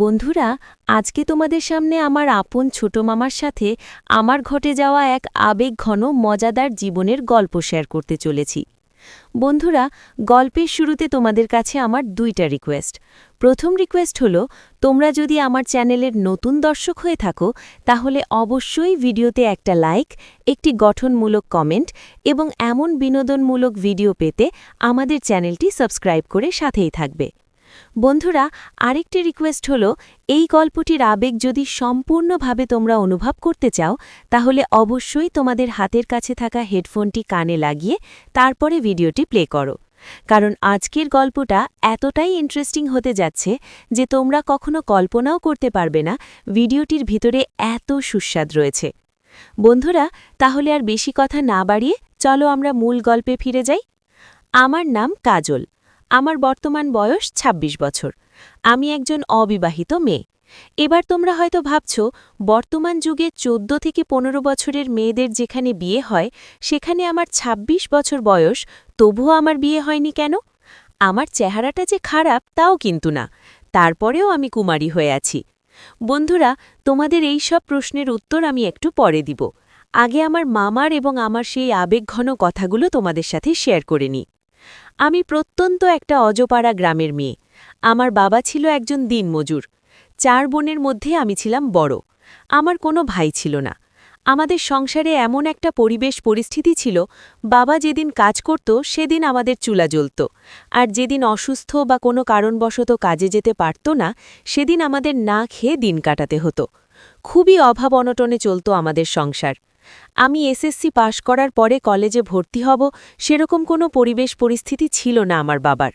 বন্ধুরা, আজকে তোমাদের সামনে আমার আপন ছোট মামার সাথে আমার ঘটে যাওয়া এক আবেগঘন, মজাদার জীবনের গল্প শেয়ার করতে চলেছি। বন্ধুরা, গল্পের শুরুতে তোমাদের কাছে আমার দুইটা রিকোয়েস্ট প্রথম রিকোয়েস্ট হলো, তোমরা যদি আমার চ্যানেলের নতুন দর্শক হয়ে থাকো, তাহলে অবশ্যই ভিডিওতে একটা লাইক একটি গঠনমূলক কমেন্ট এবং এমন বিনোদনমূলক ভিডিও পেতে আমাদের চ্যানেলটি সাবস্ক্রাইব করে সাথেই থাকবে। বন্ধুরা, আরেকটি রিকোয়েস্ট হলো, এই গল্পটির আবেগ যদি সম্পূর্ণভাবে তোমরা অনুভব করতে চাও, তাহলে অবশ্যই তোমাদের হাতের কাছে থাকা হেডফোনটি কানে লাগিয়ে তারপরে ভিডিওটি প্লে করো। কারণ আজকের গল্পটা এতটাই ইন্টারেস্টিং হতে যাচ্ছে যে তোমরা কখনো কল্পনাও করতে পারবে না ভিডিওটির ভিতরে এত সুস্বাদ রয়েছে। বন্ধুরা, তাহলে আর বেশি কথা না বাড়িয়ে চলো আমরা মূল গল্পে ফিরে যাই। আমার নাম কাজল। আমার বর্তমান বয়স ২৬ বছর। আমি একজন অবিবাহিত মেয়ে। এবার তোমরা হয়তো ভাবছ, বর্তমান যুগে ১৪ থেকে ১৫ বছরের মেয়েদের যেখানে বিয়ে হয়, সেখানে আমার ২৬ বছর বয়স, তবুও আমার বিয়ে হয়নি কেন? আমার চেহারাটা যে খারাপ, তাও কিন্তু না। তারপরেও আমি কুমারী হয়ে আছি। বন্ধুরা, তোমাদের এই সব প্রশ্নের উত্তর আমি একটু পরে দিব। আগে আমার মামার এবং আমার সেই আবেগঘন কথাগুলো তোমাদের সাথে শেয়ার করে নিই। আমি প্রত্যন্ত একটা অজপাড়া গ্রামের মেয়ে। আমার বাবা ছিল একজন দিনমজুর চার বোনের মধ্যে আমি ছিলাম বড়। আমার কোনো ভাই ছিল না। আমাদের সংসারে এমন একটা পরিবেশ পরিস্থিতি ছিল, বাবা যেদিন কাজ করত, সেদিন আমাদের চুলা জ্বলত। আর যেদিন অসুস্থ বা কোনো কারণবশত কাজে যেতে পারত না, সেদিন আমাদের না খেয়ে দিন কাটাতে হতো। খুবই অভাব অনটনে চলত আমাদের সংসার। আমি এসএসসি পাশ করার পরে কলেজে ভর্তি হব, সেরকম কোনো পরিবেশ পরিস্থিতি ছিল না আমার বাবার।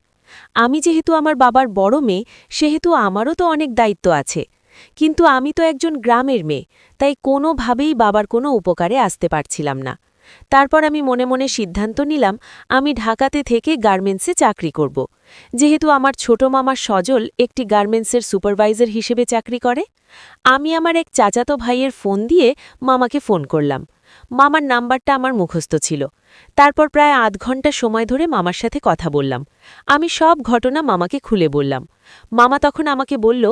আমি যেহেতু আমার বাবার বড় মেয়ে, সেহেতু আমারও তো অনেক দায়িত্ব আছে। কিন্তু আমি তো একজন গ্রামের মেয়ে, তাই কোনোভাবেই বাবার কোনো উপকারে আসতে পারছিলাম না। তারপর আমি মনে মনে সিদ্ধান্ত নিলাম, আমি ঢাকাতে থেকে গার্মেন্টসে চাকরি করব। যেহেতু আমার ছোট মামার সজল একটি গার্মেন্টসের সুপারভাইজার হিসেবে চাকরি করে, আমি আমার এক চাচাতো ভাইয়ের ফোন দিয়ে মামাকে ফোন করলাম। মামার নাম্বারটা আমার মুখস্থ ছিল। তারপর প্রায় আধ ঘণ্টা সময় ধরে মামার সাথে কথা বললাম। আমি সব ঘটনা মামাকে খুলে বললাম। মামা তখন আমাকে বলল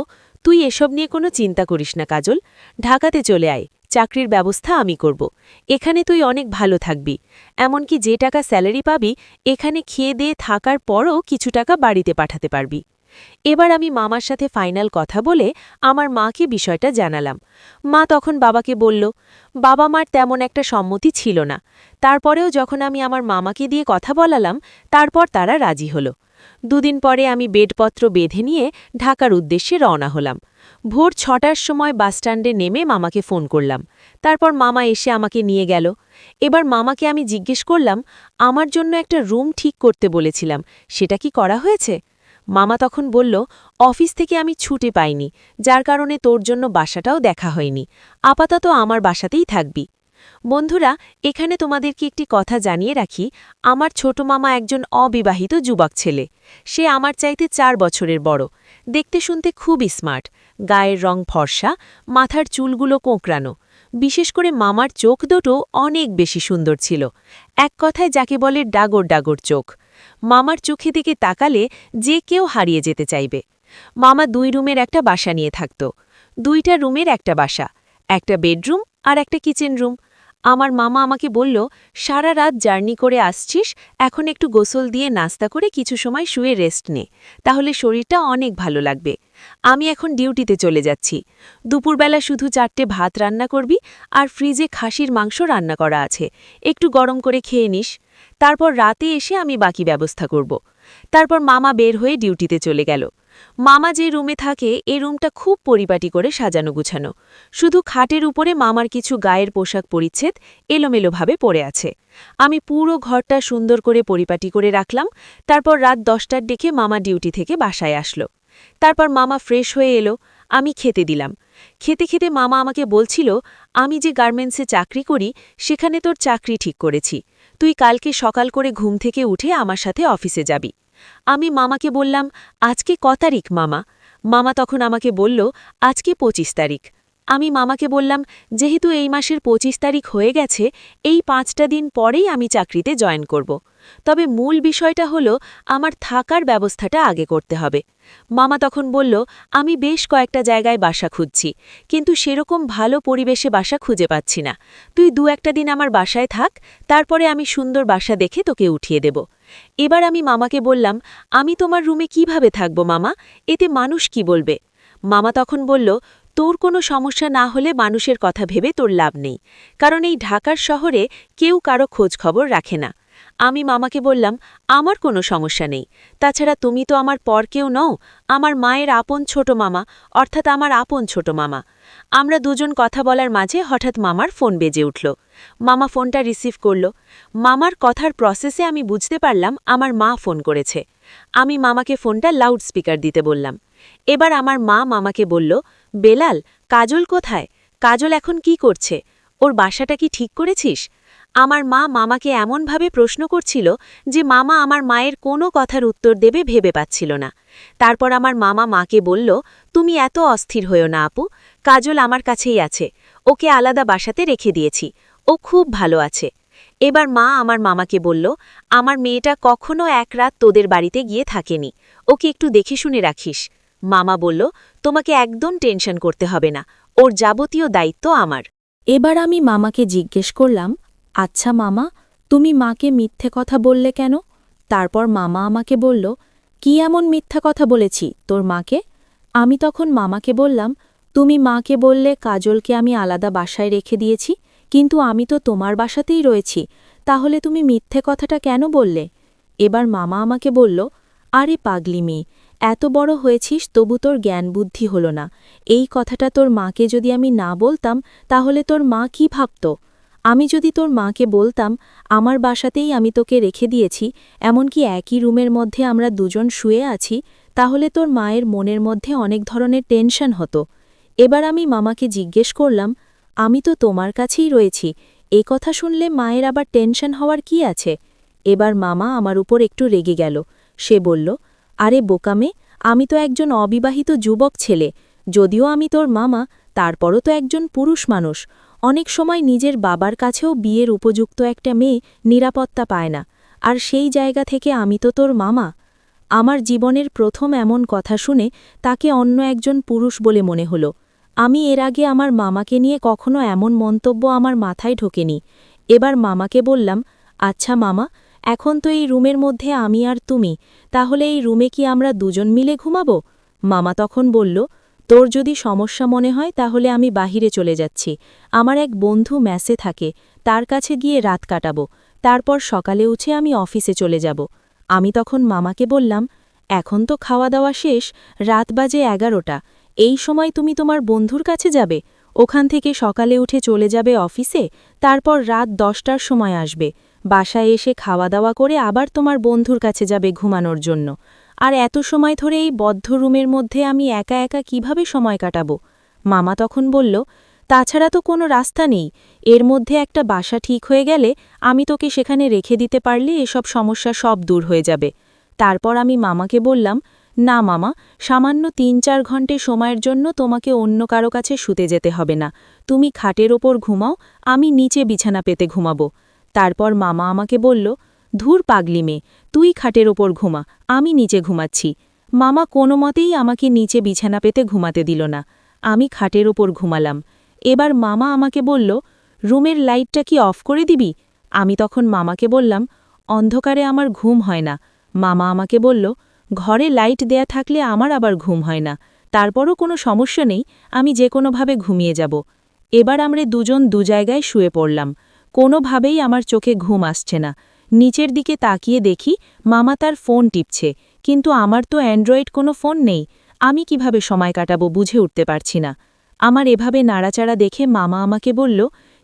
তুই এসব নিয়ে কোনো চিন্তা করিস না, কাজল। ঢাকাতে চলে আয়। চাকরির ব্যবস্থা আমি করব। এখানে তুই অনেক ভালো থাকবি। এমনকি যে টাকা স্যালারি পাবি, এখানে খেয়ে দিয়ে থাকার পরও কিছু টাকা বাড়িতে পাঠাতে পারবি। এবার আমি মামার সাথে ফাইনাল কথা বলে আমার মাকে বিষয়টা জানালাম। মা তখন বাবাকে বলল, বাবা মার তেমন একটা সম্মতি ছিল না। তারপরেও যখন আমি আমার মামাকে দিয়ে কথা বলালাম, তারপর তারা রাজি হলো। দুদিন পরে আমি বেডপত্র বেঁধে নিয়ে ঢাকার উদ্দেশ্যে রওনা হলাম। ভোর ছটার সময় বাসস্ট্যান্ডে নেমে মামাকে ফোন করলাম। তারপর মামা এসে আমাকে নিয়ে গেল। এবার মামাকে আমি জিজ্ঞেস করলাম, আমার জন্য একটা রুম ঠিক করতে বলেছিলাম, সেটা কি করা হয়েছে? মামা তখন বলল, অফিস থেকে আমি ছুটে পাইনি, যার কারণে তোর জন্য বাসাটাও দেখা হয়নি। আপাতত আমার বাসাতেই থাকবি। বন্ধুরা, এখানে তোমাদেরকে একটি কথা জানিয়ে রাখি। আমার ছোট মামা একজন অবিবাহিত যুবক ছেলে। সে আমার চাইতে চার বছরের বড়। দেখতে শুনতে খুবই স্মার্ট। গায়ের রং ফর্সা, মাথার চুলগুলো কোঁকড়ানো। বিশেষ করে মামার চোখ দুটো অনেক বেশি সুন্দর ছিল। এক কথায় যাকে বলে ডাগর ডাগর চোখ। মামার চোখে দিকে তাকালে যে কেউ হারিয়ে যেতে চাইবে। মামা দুই রুমের একটা বাসা নিয়ে থাকত। দুইটা রুমের একটা বাসা। একটা বেডরুম আর একটা কিচেন রুম। আমার মামা আমাকে বলল, সারা রাত জার্নি করে আসছিস, এখন একটু গোসল দিয়ে নাস্তা করে কিছু সময় শুয়ে রেস্ট নে, তাহলে শরীরটা অনেক ভালো লাগবে। আমি এখন ডিউটিতে চলে যাচ্ছি। দুপুরবেলা শুধু চারটে ভাত রান্না করবি আর ফ্রিজে খাসির মাংস রান্না করা আছে। একটু গরম করে খেয়ে নিস। তারপর রাতে এসে আমি বাকি ব্যবস্থা করব। তারপর মামা বের হয়ে ডিউটিতে চলে গেল। মামা যে রুমে থাকে, এ রুমটা খুব পরিপাটি করে সাজানো গুছানো। শুধু খাটের উপরে মামার কিছু গায়ের পোশাক পরিচ্ছেদ এলোমেলোভাবে পড়ে আছে। আমি পুরো ঘরটা সুন্দর করে পরিপাটি করে রাখলাম, তারপর রাত দশটার ডেকে মামা ডিউটি থেকে বাসায় আসলো। তারপর মামা ফ্রেশ হয়ে এলো, আমি খেতে দিলাম। খেতে খেতে মামা আমাকে বলছিল, আমি যে গার্মেন্টসে চাকরি করি, সেখানে তোর চাকরি ঠিক করেছি। তুই কালকে সকাল করে ঘুম থেকে উঠে আমার সাথে অফিসে যাবি। আমি মামাকে বললাম আজকে ক তারিখ মামা? মামা তখন আমাকে বলল আজকে পঁচিশ তারিখ। আমি মামাকে বললাম, যেহেতু এই মাসের পঁচিশ তারিখ হয়ে গেছে, এই পাঁচটা দিন পরেই আমি চাকরিতে জয়েন করব। তবে মূল বিষয়টা হলো, আমার থাকার ব্যবস্থাটা আগে করতে হবে। মামা তখন বলল, আমি বেশ কয়েকটা জায়গায় বাসা খুঁজছি, কিন্তু সেরকম ভালো পরিবেশে বাসা খুঁজে পাচ্ছি না। তুই দু একটা দিন আমার বাসায় থাক, তারপরে আমি সুন্দর বাসা দেখে তোকে উঠিয়ে দেব। এবার আমি মামাকে বললাম, আমি তোমার রুমে কীভাবে থাকব মামা? এতে মানুষ কি বলবে? মামা তখন বলল তোর কোনো সমস্যা না হলে মানুষের কথা ভেবে তোর লাভ নেই। কারণ এই ঢাকার শহরে কেউ কারও খোঁজ খবর রাখে না। আমি মামাকে বললাম, আমার কোনো সমস্যা নেই। তাছাড়া তুমি তো আমার পর কেউ নও, আমার মায়ের আপন ছোট মামা, অর্থাৎ আমার আপন ছোট মামা। আমরা দুজন কথা বলার মাঝে হঠাৎ মামার ফোন বেজে উঠল। মামা ফোনটা রিসিভ করল। মামার কথার প্রসেসে আমি বুঝতে পারলাম আমার মা ফোন করেছে। আমি মামাকে ফোনটা লাউড স্পিকার দিতে বললাম। এবার আমার মা মামাকে বলল বেলাল, কাজল কোথায়? কাজল এখন কি করছে? ওর বাসাটা কি ঠিক করেছিস? আমার মা মামাকে এমনভাবে প্রশ্ন করছিল যে মামা আমার মায়ের কোনো কথার উত্তর দেবে ভেবে পাচ্ছিল না। তারপর আমার মামা মাকে বলল, তুমি এত অস্থির হয়েও না আপু। কাজল আমার কাছেই আছে। ওকে আলাদা বাসাতে রেখে দিয়েছি। ও খুব ভালো আছে। এবার মা আমার মামাকে বলল, আমার মেয়েটা কখনো এক রাত তোদের বাড়িতে গিয়ে থাকেনি। ওকে একটু দেখে শুনে রাখিস। মামা বলল, তোমাকে একদম টেনশন করতে হবে না, ওর যাবতীয় দায়িত্ব আমার। এবার আমি মামাকে জিজ্ঞেস করলাম আচ্ছা মামা, তুমি মাকে মিথ্যে কথা বললে কেন? তারপর মামা আমাকে বলল, কি এমন মিথ্যা কথা বলেছি, তোর মাকে? আমি তখন মামাকে বললাম, তুমি মাকে বললে কাজলকে আমি আলাদা বাসায় রেখে দিয়েছি, কিন্তু আমি তো তোমার বাসাতেই রয়েছি, তাহলে তুমি মিথ্যে কথাটা কেন বললে? এবার মামা আমাকে বলল, আরে পাগলি মেয়ে এত বড় হয়েছিস তবু তোর জ্ঞান বুদ্ধি হল না। এই কথাটা তোর মাকে যদি আমি না বলতাম, তাহলে তোর মা কি ভাবত? আমি যদি তোর মাকে বলতাম, আমার বাসাতেই আমি তোকে রেখে দিয়েছি, এমনকি একই রুমের মধ্যে আমরা দুজন শুয়ে আছি, তাহলে তোর মায়ের মনের মধ্যে অনেক ধরনের টেনশন হতো। এবার আমি মামাকে জিজ্ঞেস করলাম, আমি তো তোমার কাছেই রয়েছি, এ কথা শুনলে মায়ের আবার টেনশন হওয়ার কি আছে? এবার মামা আমার উপর একটু রেগে গেল। সে বলল আরে বোকামে, আমি তো একজন অবিবাহিত যুবক ছেলে, যদিও আমি তোর মামা, তারপরও তো একজন পুরুষ মানুষ। অনেক সময় নিজের বাবার কাছেও বিয়ের উপযুক্ত একটা মেয়ে নিরাপত্তা পায় না, আর সেই জায়গা থেকে আমি তো তোর মামা। আমার জীবনের প্রথম এমন কথা শুনে তাকে অন্য একজন পুরুষ বলে মনে হলো। আমি এর আগে আমার মামাকে নিয়ে কখনো এমন মন্তব্য আমার মাথায় ঢোকেনি। এবার মামাকে বললাম আচ্ছা মামা এখন তো এই রুমের মধ্যে আমি আর তুমি, তাহলে এই রুমে কি আমরা দুজন মিলে ঘুমাবো? মামা তখন বলল, তোর যদি সমস্যা মনে হয় তাহলে আমি বাহিরে চলে যাচ্ছি। আমার এক বন্ধু ম্যাসে থাকে, তার কাছে গিয়ে রাত কাটাবো। তারপর সকালে উঠে আমি অফিসে চলে যাব। আমি তখন মামাকে বললাম, এখন তো খাওয়া দাওয়া শেষ, রাত বাজে এগারোটা। এই সময় তুমি তোমার বন্ধুর কাছে যাবে? ওখান থেকে সকালে উঠে চলে যাবে অফিসে? তারপর রাত দশটার সময় আসবে। বাসায় এসে খাওয়া দাওয়া করে আবার তোমার বন্ধুর কাছে যাবে ঘুমানোর জন্য। আর এত সময় ধরে এই বদ্ধ রুমের মধ্যে আমি একা একা কীভাবে সময় কাটাবো? মামা তখন বলল, তাছাড়া তো কোনো রাস্তা নেই। এর মধ্যে একটা বাসা ঠিক হয়ে গেলে আমি তোকে সেখানে রেখে দিতে পারলে এসব সমস্যা সব দূর হয়ে যাবে। তারপর আমি মামাকে বললাম, না মামা, সামান্য তিন চার ঘন্টে সময়ের জন্য তোমাকে অন্য কারও কাছে শুতে যেতে হবে না। তুমি খাটের ওপর ঘুমাও, আমি নিচে বিছানা পেতে ঘুমাবো। তারপর মামা আমাকে বলল, ধুর পাগলি মেয়ে, তুই খাটের ওপর ঘুমা, আমি নিচে ঘুমাচ্ছি। মামা কোনো মতেই আমাকে নিচে বিছানা পেতে ঘুমাতে দিল না। আমি খাটের ওপর ঘুমালাম। এবার মামা আমাকে বলল, রুমের লাইটটা কি অফ করে দিবি? আমি তখন মামাকে বললাম, অন্ধকারে আমার ঘুম হয় না। মামা আমাকে বলল, ঘরে লাইট দেয়া থাকলে আমার আবার ঘুম হয় না। তারপরও কোনো সমস্যা নেই, আমি যে কোনোভাবে ঘুমিয়ে যাব। এবার আমরা দুজন দু জায়গায় শুয়ে পড়লাম। কোনোভাবেই আমার চোখে ঘুম আসছে না। নিচের দিকে তাকিয়ে দেখি মামা তার ফোন টিপছে, কিন্তু আমার তো অ্যান্ড্রয়েড কোনো ফোন নেই। আমি কীভাবে সময় কাটাবো বুঝে উঠতে পারছি না। আমার এভাবে নাড়াচাড়া দেখে মামা আমাকে বলল,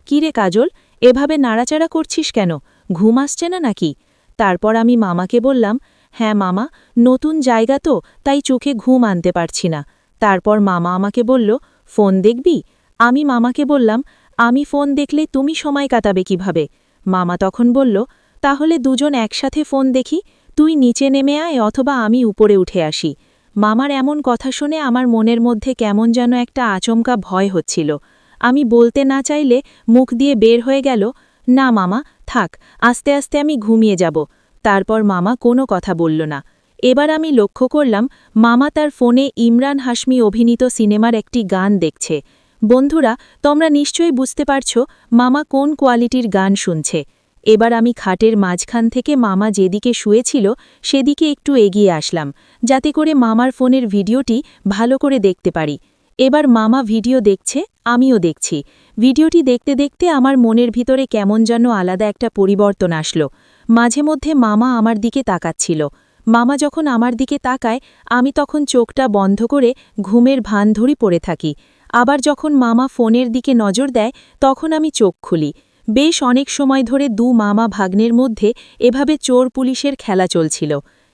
কিরে কাজল, এভাবে নাড়াচাড়া করছিস কেন? ঘুম আসছে না নাকি? তারপর আমি মামাকে বললাম হ্যাঁ মামা, নতুন জায়গা তো, তাই চোখে ঘুম আনতে পারছি না। তারপর মামা আমাকে বলল, ফোন দেখবি? আমি মামাকে বললাম আমি ফোন দেখলে তুমি সময় কাটাবে কীভাবে? মামা তখন বলল, তাহলে দুজন একসাথে ফোন দেখি, তুই নিচে নেমে আয় অথবা আমি উপরে উঠে আসি। মামার এমন কথা শুনে আমার মনের মধ্যে কেমন যেন একটা আচমকা ভয় হচ্ছিল। আমি বলতে না চাইলে মুখ দিয়ে বের হয়ে গেল, না মামা, থাক, আস্তে আস্তে আমি ঘুমিয়ে যাব। তারপর মামা কোনো কথা বলল না। এবার আমি লক্ষ্য করলাম, মামা তার ফোনে ইমরান হাশমি অভিনীত সিনেমার একটি গান দেখছে। বন্ধুরা, তোমরা নিশ্চয়ই বুঝতে পারছ মামা কোন কোয়ালিটির গান শুনছে। এবার আমি খাটের মাঝখান থেকে মামা যেদিকে শুয়েছিল, সেদিকে একটু এগিয়ে আসলাম, যাতে করে মামার ফোনের ভিডিওটি ভালো করে দেখতে পারি। এবার মামা ভিডিও দেখছে, আমিও দেখছি। ভিডিওটি দেখতে দেখতে আমার মনের ভিতরে কেমন যেন আলাদা একটা পরিবর্তন আসলো। মাঝে মধ্যে মামা আমার দিকে তাকাচ্ছিল। মামা যখন আমার দিকে তাকায়, আমি তখন চোখটা বন্ধ করে ঘুমের ভান ধরি পড়ে থাকি। আবার যখন মামা ফোনের দিকে নজর দেয়, তখন আমি চোখ খুলি। বেশ অনেক সময় ধরে দু মামা ভাগ্নের মধ্যে এভাবে চোর পুলিশের খেলা চলছিল।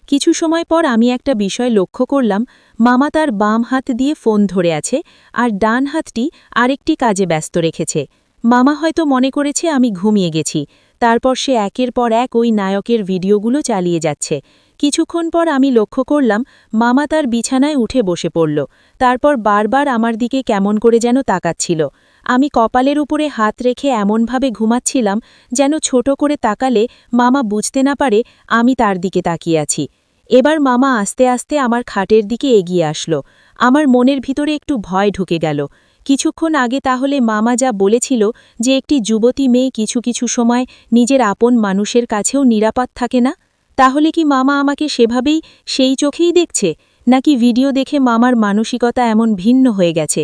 কিছু সময় পর আমি একটা বিষয় লক্ষ্য করলাম, মামা তার বাম হাত দিয়ে ফোন ধরে আছে আর ডান হাতটি আরেকটি কাজে ব্যস্ত রেখেছে। মামা হয়তো মনে করেছে আমি ঘুমিয়ে গেছি। তারপর সে একের পর এক ওই নায়কের ভিডিওগুলো চালিয়ে যাচ্ছে। কিছুক্ষণ পর আমি লক্ষ্য করলাম, মামা তার বিছানায় উঠে বসে পড়ল। তারপর বারবার আমার দিকে কেমন করে যেন তাকাচ্ছিল। আমি কপালের উপরে হাত রেখে এমনভাবে ঘুমাচ্ছিলাম যেন ছোট করে তাকালে মামা বুঝতে না পারে আমি তার দিকে তাকিয়ে আছি। এবার মামা আস্তে আস্তে আমার খাটের দিকে এগিয়ে আসলো। আমার মনের ভিতরে একটু ভয় ঢুকে গেল। কিছুক্ষণ আগে তাহলে মামা যা বলেছিল যে একটি যুবতী মেয়ে কিছু কিছু সময় নিজের আপন মানুষের কাছেও নিরাপদ থাকে না? তাহলে কি মামা আমাকে সেভাবেই সেই চোখেই দেখছে? নাকি ভিডিও দেখে মামার মানসিকতা এমন ভিন্ন হয়ে গেছে?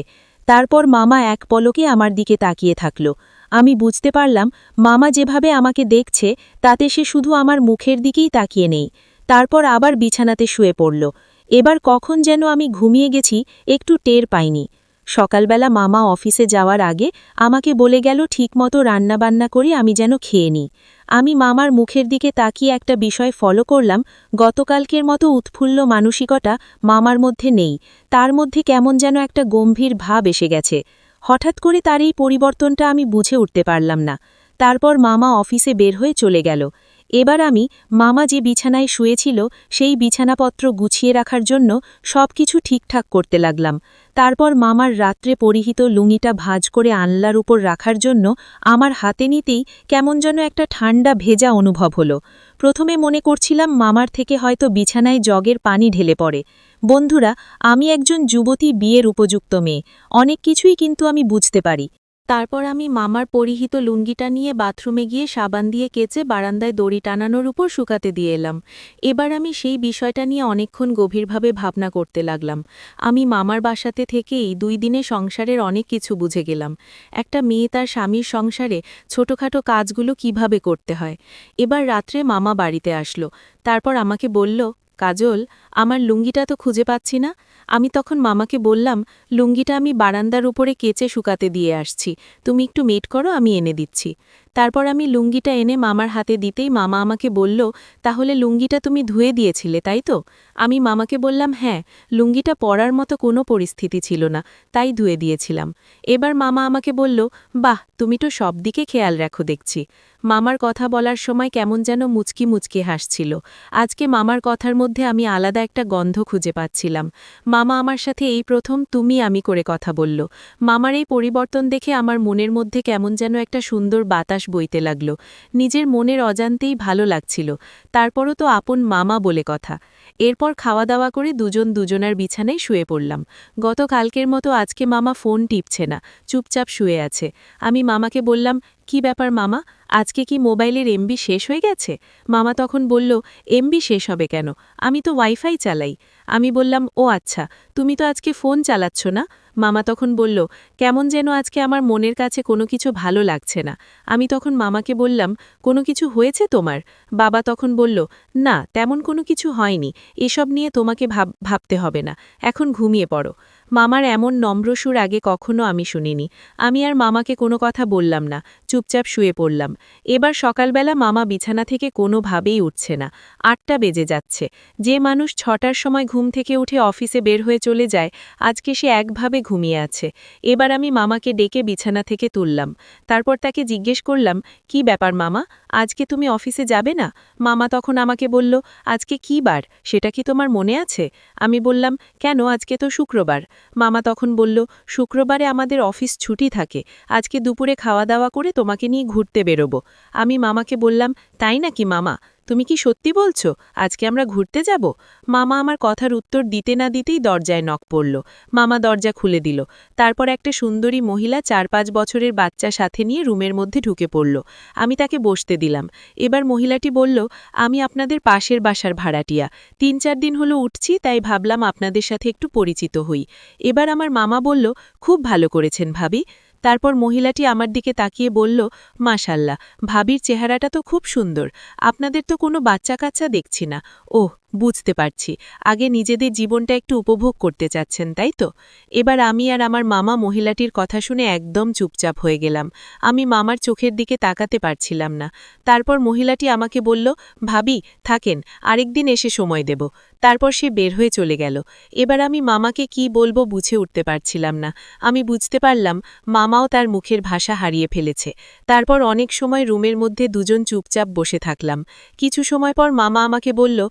তারপর মামা এক পলকে আমার দিকে তাকিয়ে থাকল। আমি বুঝতে পারলাম, মামা যেভাবে আমাকে দেখছে, তাতে সে শুধু আমার মুখের দিকেই তাকিয়ে নেই। তারপর আবার বিছানাতে শুয়ে পড়ল। এবার কখন যেন আমি ঘুমিয়ে গেছি, একটু টের পাইনি। সকালবেলা মামা অফিসে যাওয়ার আগে আমাকে বলে গেল, ঠিকমতো রান্নাবান্না করে আমি যেন খেয়ে নিই। আমি মামার মুখের দিকে তাকিয়ে একটা বিষয় ফলো করলাম, গতকালকের মতো উৎফুল্ল মানসিকতা মামার মধ্যে নেই, তার মধ্যে কেমন যেন একটা গম্ভীর ভাব এসে গেছে। হঠাৎ করে তার এই পরিবর্তনটা আমি বুঝে উঠতে পারলাম না। তারপর মামা অফিসে বের হয়ে চলে গেল। এবার আমি মামা যে বিছানায় শুয়েছিল সেই বিছানাপত্র গুছিয়ে রাখার জন্য সব কিছু ঠিকঠাক করতে লাগলাম। তারপর মামার রাত্রে পরিহিত লুঙিটা ভাজ করে আনলার উপর রাখার জন্য আমার হাতে নিতেই কেমন যেন একটা ঠান্ডা ভেজা অনুভব হলো। প্রথমে মনে করছিলাম মামার থেকে হয়তো বিছানায় জগের পানি ঢেলে পড়ে। বন্ধুরা, আমি একজন যুবতী বিয়ের উপযুক্ত মেয়ে। অনেক কিছুই কিন্তু আমি বুঝতে পারি। তারপর আমি মামার পরিহিত লুঙ্গিটা নিয়ে বাথরুমে গিয়ে সাবান দিয়ে কেচে বারান্দায় দড়ি টানানোর উপর শুকাতে দিয়ে এলাম। এবার আমি সেই বিষয়টা নিয়ে অনেকক্ষণ গভীরভাবে ভাবনা করতে লাগলাম। আমি মামার বাসাতে থেকেই দুই দিনে সংসারের অনেক কিছু বুঝে গেলাম। একটা মেয়ে তার স্বামীর সংসারে ছোটখাটো কাজগুলো কীভাবে করতে হয়। এবার রাত্রে মামা বাড়িতে আসলো। তারপর আমাকে বলল, কাজল, আমার লুঙ্গিটা তো খুঁজে পাচ্ছি না। আমি তখন মামাকে বললাম, লুঙ্গিটা আমি বারান্দার উপরে কেচে শুকাতে দিয়ে আসছি। তুমি একটু মেট করো, আমি এনে দিচ্ছি। তারপর আমি লুঙ্গিটা এনে মামার হাতে দিতেই মামা আমাকে বলল, তাহলে লুঙ্গিটা তুমি ধুয়ে দিয়েছিলে, তাই তো? আমি মামাকে বললাম হ্যাঁ লুঙ্গিটা পরার মতো কোনো পরিস্থিতি ছিল না, তাই ধুয়ে দিয়েছিলাম। এবার মামা আমাকে বলল, বাহ, তুমি তো সব দিকে খেয়াল রাখো দেখছি। মামার কথা বলার সময় কেমন যেন মুচকি মুচকি হাসছিল। আজকে মামার কথার মধ্যে আমি আলাদা একটা গন্ধ খুঁজে পাচ্ছিলাম। মামা আমার সাথে এই প্রথম তুমি আমি করে কথা বলল। মামার এই পরিবর্তন দেখে আমার মনের মধ্যে কেমন যেন একটা সুন্দর বাতাস বইতে লাগল। নিজের মনের অজান্তেই ভালো লাগছিল। তারপরও তো আপন মামা বলে কথা। এরপর খাওয়া দাওয়া করে দুজন দুজনার বিছানায় শুয়ে পড়লাম। গতকালকের মতো আজকে মামা ফোন টিপছে না, চুপচাপ শুয়ে আছে। আমি মামাকে বললাম কি ব্যাপার, মামা? আজকে কি মোবাইলের এমবি শেষ হয়ে গেছে? মামা তখন বলল এমবি শেষ হবে কেন? আমি তো ওয়াইফাই চালাই। আমি বললাম, ও আচ্ছা তুমি তো আজকে ফোন চালাচ্ছ না? মামা তখন বলল, কেমন যেন আজকে আমার মনের কাছে কোনো কিছু ভালো লাগছে না। আমি তখন মামাকে বললাম, কোনো কিছু হয়েছে তোমার? বাবা তখন বলল, না, তেমন কোনো কিছু হয়নি। এসব নিয়ে তোমাকে ভাব, ভাবতে হবে না। এখন ঘুমিয়ে পড়ো। মামার এমন নম্রসুর আগে কখনো আমি শুনিনি। আমি আর মামাকে কোনো কথা বললাম না। চুপচাপ শুয়ে পড়লাম। এবার সকালবেলা মামা বিছানা থেকে কোনোভাবেই উঠছে না। আটটা বেজে যাচ্ছে। যে মানুষ ছটার সময় ঘুম থেকে উঠে অফিসে বের হয়ে চলে যায়, আজকে সে একভাবে ঘুমিয়ে আছে। এবার আমি মামাকে ডেকে বিছানা থেকে তুললাম। তারপর তাকে জিজ্ঞেস করলাম, কি ব্যাপার মামা? আজকে তুমি অফিসে যাবে না? মামা তখন আমাকে বলল, আজকে কি বার? সেটা কি তোমার মনে আছে? আমি বললাম, কেন? আজকে তো শুক্রবার। মামা তখন বলল, শুক্রবারে আমাদের অফিস ছুটি থাকে। আজকে দুপুরে খাওয়া দাওয়া করে তোমাকে নিয়ে ঘুরতে বেরোবো। আমি মামাকে বললাম, তাই নাকি মামা? তুমি কি সত্যি বলছো? আজকে আমরা ঘুরতে যাব? মামা আমার কথার উত্তর দিতে না দিতেই দরজায় নক পড়ল। মামা দরজা খুলে দিল। তারপর একটা সুন্দরী মহিলা চার পাঁচ বছরের বাচ্চা সাথে নিয়ে রুমের মধ্যে ঢুকে পড়ল। আমি তাকে বসতে দিলাম। এবার মহিলাটি বলল, আমি আপনাদের পাশের বাসার ভাড়াটিয়া। তিন চার দিন হলো উঠছি, তাই ভাবলাম আপনাদের সাথে একটু পরিচিত হই। এবার আমার মামা বলল, খুব ভালো করেছেন ভাবি। তারপর মহিলাটি আমার দিকে তাকিয়ে বলল, মাশাল্লাহ, ভাবির চেহারাটা তো খুব সুন্দর। আপনাদের তো কোনো বাচ্চা কাচ্চা দেখছি না। ওহ বুঝতে পারছি। আগে নিজেদের জীবনটা একটু উপভোগ করতে চাচ্ছেন, তাই তো? এবার আমি আর আমার মামা মহিলাটির কথা শুনে একদম চুপচাপ হয়ে গেলাম। আমি মামার চোখের দিকে তাকাতে পারছিলাম না। তারপর মহিলাটি আমাকে বলল, ভাবি, থাকেন, আরেকদিন এসে সময় দেব। তারপর সে বের হয়ে চলে গেল। এবার আমি মামাকে কি বলব বুঝে উঠতে পারছিলাম না। আমি বুঝতে পারলাম, মামাও তার মুখের ভাষা হারিয়ে ফেলেছে। তারপর অনেক সময় রুমের মধ্যে দুজন চুপচাপ বসে থাকলাম। কিছু সময় পর মামা আমাকে বলল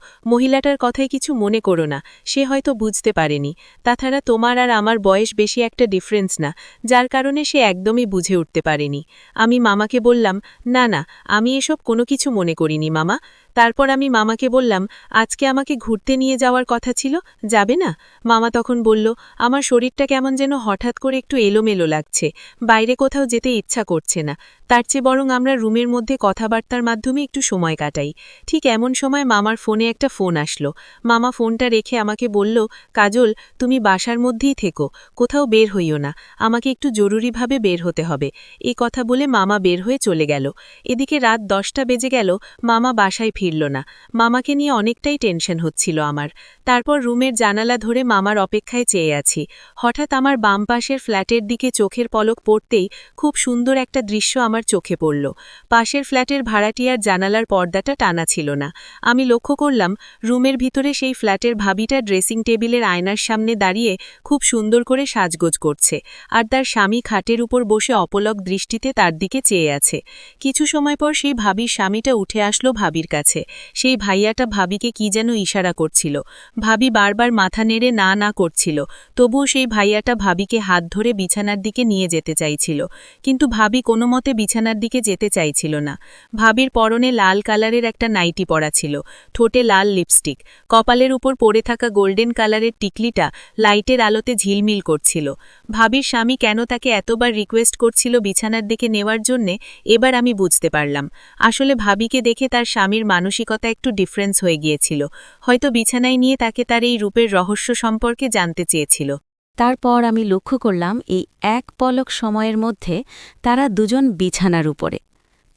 মহিলাটার কথায় কিছু মনে করো না, সে হয়তো বুঝতে পারেনি। তাছাড়া তোমার আর আমার বয়স বেশি একটা ডিফারেন্স না, যার কারণে সে একদমই বুঝে উঠতে পারেনি। আমি মামাকে বললাম, না না, আমি এসব কোনো কিছু মনে করিনি মামা। তারপর আমি মামাকে বললাম, আজকে আমাকে ঘুরতে নিয়ে যাওয়ার কথা ছিল, যাবে না? মামা তখন বলল, আমার শরীরটা কেমন যেন হঠাৎ করে একটু এলোমেলো লাগছে, বাইরে কোথাও যেতে ইচ্ছা করছে না। তার চেয়ে বরং আমরা রুমের মধ্যে কথাবার্তার মাধ্যমে একটু সময় কাটাই। ঠিক এমন সময় মামার ফোনে একটা ফোন আসলো। মামা ফোনটা রেখে আমাকে বলল, কাজল, তুমি বাসার মধ্যেই থেকো, কোথাও বের হইও না, আমাকে একটু জরুরিভাবে বের হতে হবে। এই কথা বলে মামা বের হয়ে চলে গেল। এদিকে রাত দশটা বেজে গেল, মামা বাসায় ফিরল না। মামাকে নিয়ে অনেকটাই টেনশন হচ্ছিল আমার। তারপর রুমের জানালা ধরে মামার অপেক্ষায় চেয়ে আছি। হঠাৎ আমার বাম পাশের ফ্ল্যাটের দিকে চোখের পলক পড়তেই খুব সুন্দর একটা দৃশ্য আমার চোখে পড়ল। পাশের ফ্ল্যাটের ভাড়াটিয়ার জানালার পর্দাটা টানা ছিল না। আমি লক্ষ্য করলাম, রুমের ভিতরে সেই ফ্ল্যাটের ভাবিটা ড্রেসিং টেবিলের আয়নার সামনে দাঁড়িয়ে খুব সুন্দর করে সাজগোজ করছে আর তার স্বামী খাটের উপর বসে অপলক দৃষ্টিতে তার দিকে চেয়ে আছে। কিছু সময় পর সেই ভাবির স্বামীটা উঠে আসলো ভাবির কাছে। সেই ভাইয়াটা ভাবিকে কি যেন ইশারা করছিল। ভাবি বারবার মাথা নেড়ে না না করছিল। তবুও সেই ভাইয়াটা ভাবিকে হাত ধরে বিছানার দিকে নিয়ে যেতে চাইছিল। কিন্তু ভাবি কোনো মতে বিছানার দিকে যেতে চাইছিল না। ভাবির পরনে লাল কালারের একটা নাইটি পরা ছিল। ঠোঁটে লাল লিপস্টিক। কপালের উপর পড়ে থাকা গোল্ডেন কালারের টিকলিটা লাইটের আলোতে ঝিলমিল করছিল। ভাবির স্বামী কেন তাকে এতবার রিকোয়েস্ট করছিল বিছানার দিকে নেওয়ার জন্যে, এবার আমি বুঝতে পারলাম। আসলে ভাবিকে দেখে তার স্বামীর মানসিকতা একটু ডিফারেন্স হয়ে গিয়েছিল। হয়তো বিছানায় নিয়ে তাকে তার এই রূপের রহস্য সম্পর্কে জানতে চেয়েছিল। তারপর আমি লক্ষ্য করলাম, এই এক পলক সময়ের মধ্যে তারা দুজন বিছানার উপরে।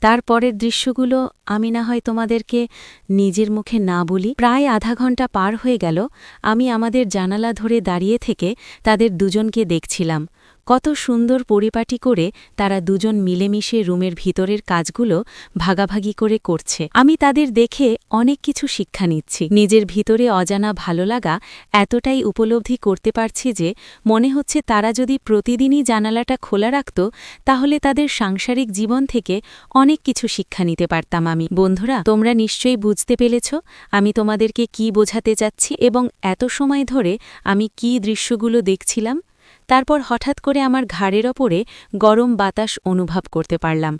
তারপরের দৃশ্যগুলো আমি না হয় তোমাদেরকে নিজের মুখে না বলি। প্রায় আধা ঘণ্টা পার হয়ে গেল, আমি আমাদের জানালা ধরে দাঁড়িয়ে থেকে তাদের দুজনকে দেখছিলাম। কত সুন্দর পরিপাটি করে তারা দুজন মিলেমিশে রুমের ভিতরের কাজগুলো ভাগাভাগি করে করছে। আমি তাদের দেখে অনেক কিছু শিক্ষা নিচ্ছি। নিজের ভিতরে অজানা ভালো লাগা এতটাই উপলব্ধি করতে পারছি যে মনে হচ্ছে তারা যদি প্রতিদিনই জানালাটা খোলা রাখত, তাহলে তাদের সাংসারিক জীবন থেকে অনেক কিছু শিক্ষা নিতে পারতাম আমি। বন্ধুরা, তোমরা নিশ্চয়ই বুঝতে পেরেছ আমি তোমাদেরকে কি বোঝাতে চাচ্ছি এবং এত সময় ধরে আমি কি দৃশ্যগুলো দেখছিলাম? তারপর হঠাৎ করে আমার ঘাড়ের ওপরে গরম বাতাস অনুভব করতে পারলাম।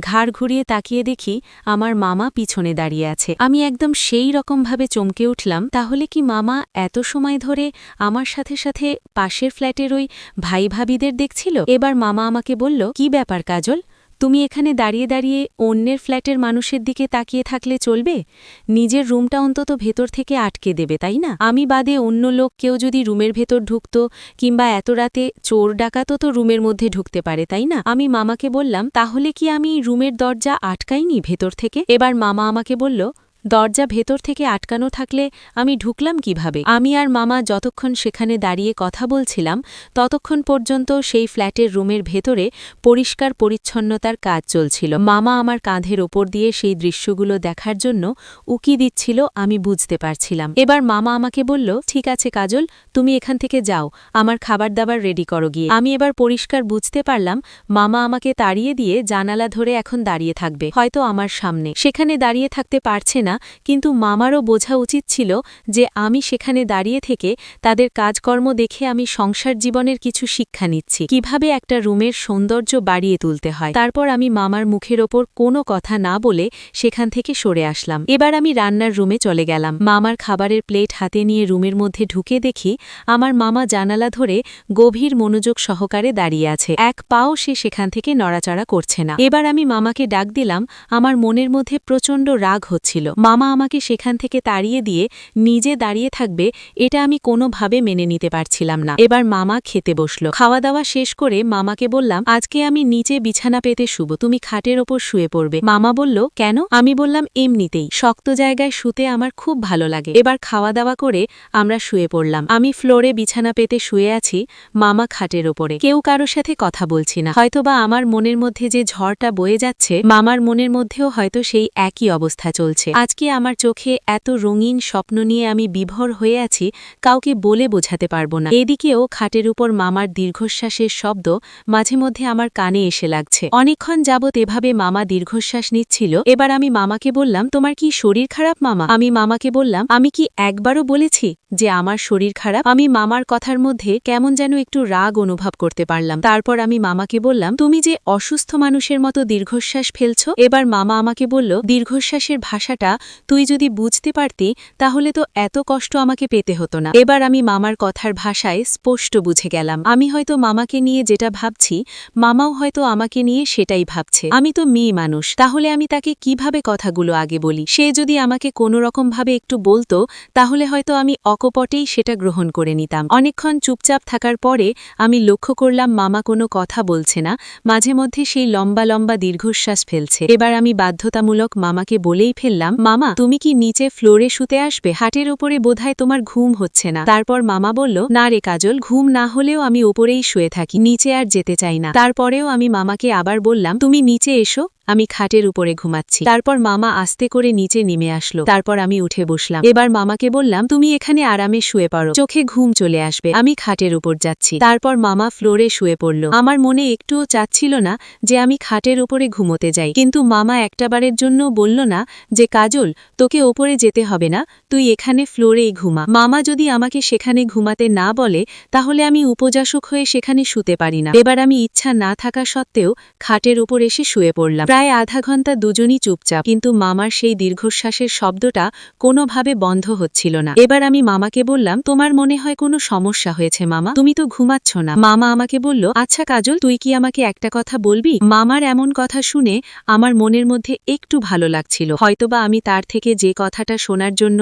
ঘাড় ঘুরিয়ে তাকিয়ে দেখি আমার মামা পিছনে দাঁড়িয়ে আছে। আমি একদম সেই রকমভাবে চমকে উঠলাম, তাহলে কি মামা এত সময় ধরে আমার সাথে সাথে পাশের ফ্ল্যাটের ওই ভাই ভাবিদের দেখছিল? এবার মামা আমাকে বলল, কি ব্যাপার কাজল? তুমি এখানে দাঁড়িয়ে দাঁড়িয়ে অন্যের ফ্ল্যাটের মানুষের দিকে তাকিয়ে থাকলে চলবে? নিজের রুমটা অন্তত ভেতর থেকে আটকে দেবে, তাই না? আমি বাদে অন্য লোক কেউ যদি রুমের ভেতর ঢুকত, কিংবা এত রাতে চোর ডাকাতও তো রুমের মধ্যে ঢুকতে পারে, তাই না? আমি মামাকে বললাম, তাহলে কি আমি রুমের দরজা আটকাইনি ভেতর থেকে? এবার মামা আমাকে বলল দরজা ভেতর থেকে আটকানো থাকলে আমি ঢুকলাম কীভাবে? আমি আর মামা যতক্ষণ সেখানে দাঁড়িয়ে কথা বলছিলাম, ততক্ষণ পর্যন্ত সেই ফ্ল্যাটের রুমের ভেতরে পরিষ্কার পরিচ্ছন্নতার কাজ চলছিল। মামা আমার কাঁধের ওপর দিয়ে সেই দৃশ্যগুলো দেখার জন্য উকি দিচ্ছিল, আমি বুঝতে পারছিলাম। এবার মামা আমাকে বলল, ঠিক আছে কাজল, তুমি এখান থেকে যাও, আমার খাবার দাবার রেডি করো গিয়ে। আমি এবার পরিষ্কার বুঝতে পারলাম, মামা আমাকে তাড়িয়ে দিয়ে জানালা ধরে এখন দাঁড়িয়ে থাকবে, হয়তো আমার সামনে। সেখানে দাঁড়িয়ে থাকতে পারছে না কিন্তু মামারও বোঝা উচিত ছিল যে আমি সেখানে দাঁড়িয়ে থেকে তাদের কাজকর্ম দেখে আমি সংসার জীবনের কিছু শিক্ষা নিচ্ছি। কীভাবে একটা রুমের সৌন্দর্য বাড়িয়ে তুলতে হয়। তারপর আমি মামার মুখের ওপর কোনো কথা না বলে সেখান থেকে সরে আসলাম। এবার আমি রান্নার রুমে চলে গেলাম। মামার খাবারের প্লেট হাতে নিয়ে রুমের মধ্যে ঢুকে দেখি আমার মামা জানালা ধরে গভীর মনোযোগ সহকারে দাঁড়িয়ে আছে। এক পাও সে সেখান থেকে নড়াচড়া করছে না। এবার আমি মামাকে ডাক দিলাম। আমার মনের মধ্যে প্রচণ্ড রাগ হচ্ছিল। মামা আমাকে সেখান থেকে তাড়িয়ে দিয়ে নিজে দাঁড়িয়ে থাকবে, এটা আমি কোনোভাবে মেনে নিতে পারছিলাম না। এবার মামা খেতে বসল। খাওয়া দাওয়া শেষ করে মামাকে বললাম, আজকে আমি নিচে বিছানা পেতে শুব, তুমি খাটের ওপর শুয়ে পড়বে। মামা বলল, কেন? আমি বললাম, এমনিতেই, শক্ত জায়গায় শুতে আমার খুব ভালো লাগে। এবার খাওয়া দাওয়া করে আমরা শুয়ে পড়লাম। আমি ফ্লোরে বিছানা পেতে শুয়ে আছি, মামা খাটের ওপরে। কেউ কারোর সাথে কথা বলছি না। হয়তোবা আমার মনের মধ্যে যে ঝড়টা বয়ে যাচ্ছে, মামার মনের মধ্যেও হয়তো সেই একই অবস্থা চলছে। আজকে আমার চোখে এত রঙিন স্বপ্ন নিয়ে আমি বিভোর হয়ে আছি, কাউকে বলে বোঝাতে পারব না। এদিকেও খাটের উপর মামার দীর্ঘশ্বাসের শব্দ মাঝে মধ্যে আমার কানে এসে লাগছে। অনেকক্ষণ যাবৎ এভাবে মামা দীর্ঘশ্বাস নিচ্ছিল। এবার আমি মামাকে বললাম, তোমার কি শরীর খারাপ মামা? আমি মামাকে বললাম, আমি কি একবারও বলেছি? যে আমার শরীর খারাপ, আমি মামার কথার মধ্যে কেমন যেন একটু রাগ অনুভব করতে পারলাম। তারপর আমি মামাকে বললাম, তুমি যে অসুস্থ মানুষের মতো দীর্ঘশ্বাস ফেলছ? এবার মামা আমাকে বলল, দীর্ঘশ্বাসের ভাষাটা তুই যদি বুঝতে পারতি, তাহলে তো এত কষ্ট আমাকে পেতে হতো না। এবার আমি মামার কথার ভাষায় স্পষ্ট বুঝে গেলাম, আমি হয়তো মামাকে নিয়ে যেটা ভাবছি, মামাও হয়তো আমাকে নিয়ে সেটাই ভাবছে। আমি তো মেয়ে মানুষ, তাহলে আমি তাকে কীভাবে কথাগুলো আগে বলি? সে যদি আমাকে কোনো রকমভাবে একটু বলতো, তাহলে হয়তো আমি অকপটেই সেটা গ্রহণ করে নিতাম। অনেকক্ষণ চুপচাপ থাকার পরে আমি লক্ষ্য করলাম মামা কোনো কথা বলছে না, মাঝে মধ্যে সেই লম্বা লম্বা দীর্ঘশ্বাস ফেলছে। এবার আমি বাধ্যতামূলক মামাকে বলেই ফেললাম, মামা, তুমি কি নিচে ফ্লোরে শুতে আসবে? হাটের ওপরে বোধহয় তোমার ঘুম হচ্ছে না। তারপর মামা বলল, না রে কাজল, ঘুম না হলেও আমি ওপরেই শুয়ে থাকি, নিচে আর যেতে চাই না। তারপরেও আমি মামাকে আবার বললাম, তুমি নিচে এসো। আমি খাটের উপরে ঘুমাচ্ছি। তারপর মামা আস্তে করে নিচে নেমে আসলো। তারপর আমি উঠে বসলাম। এবার মামাকে বললাম, তুমি এখানে আরামে শুয়ে পড়ো। চোখে ঘুম চলে আসবে। আমি খাটের উপর যাচ্ছি। তারপর মামা ফ্লোরে শুয়ে পড়ল। আমার মনে একটুও চাচ্ছিল না যে আমি খাটের উপরে ঘুমোতে যাই। কিন্তু মামা একটাবারের জন্য বলল না যে, কাজল, তোকে ওপরে যেতে হবে না। তুই এখানে ফ্লোরেই ঘুমা। মামা যদি আমাকে সেখানে ঘুমাতে না বলে, তাহলে আমি উপজাসক হয়ে সেখানে শুতে পারি না। এবার আমি ইচ্ছা না থাকা সত্ত্বেও খাটের উপর এসে শুয়ে পড়লাম। প্রায় আধা ঘণ্টা দুজনই চুপচাপ, কিন্তু মামার সেই দীর্ঘশ্বাসের শব্দটা কোনোভাবে বন্ধ হচ্ছিল না। এবার আমি মামাকে বললাম, তোমার মনে হয় কোনো সমস্যা হয়েছে মামা? তুমি তো ঘুমাচ্ছ না। মামা আমাকে বলল আচ্ছা কাজল, তুই কি আমাকে একটা কথা বলবি? মামার এমন কথা শুনে আমার মনের মধ্যে একটু ভালো লাগছিল। হয়তোবা আমি তার থেকে যে কথাটা শোনার জন্য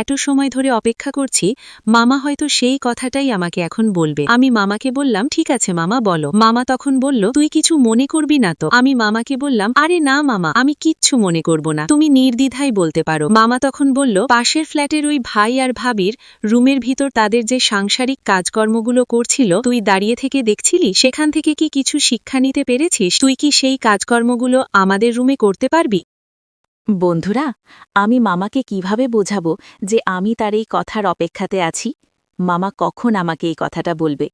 এত সময় ধরে অপেক্ষা করছি, মামা হয়তো সেই কথাটাই আমাকে এখন বলবে। আমি মামাকে বললাম, ঠিক আছে মামা, বলো। মামা তখন বলল, তুই কিছু মনে করবি না তো? আমি মামাকে বললাম আরে না, মামা, আমি কিচ্ছু মনে করব না। তুমি নির্দ্বিধাই বলতে পারো। মামা তখন বলল, পাশের ফ্ল্যাটের ওই ভাই আর ভাবির রুমের ভিতর তাদের যে সাংসারিক কাজকর্মগুলো করছিল, তুই দাঁড়িয়ে থেকে দেখছিলি? সেখান থেকে কি কিছু শিক্ষা নিতে পেরেছিস? তুই কি সেই কাজকর্মগুলো আমাদের রুমে করতে পারবি? বন্ধুরা, আমি মামাকে কীভাবে বোঝাবো যে আমি তার এই কথার অপেক্ষাতে আছি? মামা কখন আমাকে এই কথাটা বলবে।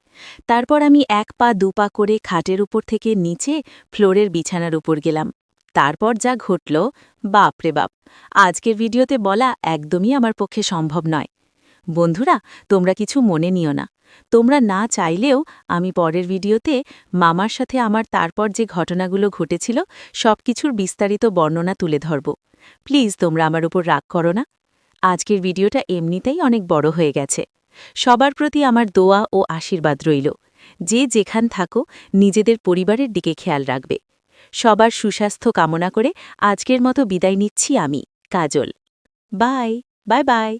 তারপর আমি এক পা দুপা করে খাটের উপর থেকে নিচে ফ্লোরের বিছানার উপর গেলাম। তারপর যা ঘটল বাপরে বাপ, আজকের ভিডিওতে বলা একদমই আমার পক্ষে সম্ভব নয়। বন্ধুরা, তোমরা কিছু মনে নিও না। তোমরা না চাইলেও আমি পরের ভিডিওতে মামার সাথে আমার তারপর যে ঘটনাগুলো ঘটেছিল, সবকিছুর বিস্তারিত বর্ণনা তুলে ধরব। প্লিজ তোমরা আমার উপর রাগ করো না। আজকের ভিডিওটা এমনিতেই অনেক বড় হয়ে গেছে। সবার প্রতি আমার দোয়া ও আশীর্বাদ রইল। যে যেখান থাকো, নিজেদের পরিবারের দিকে খেয়াল রাখবে। সবার সুস্বাস্থ্য কামনা করে আজকের মতো বিদায় নিচ্ছি আমি, কাজল। Bye bye bye.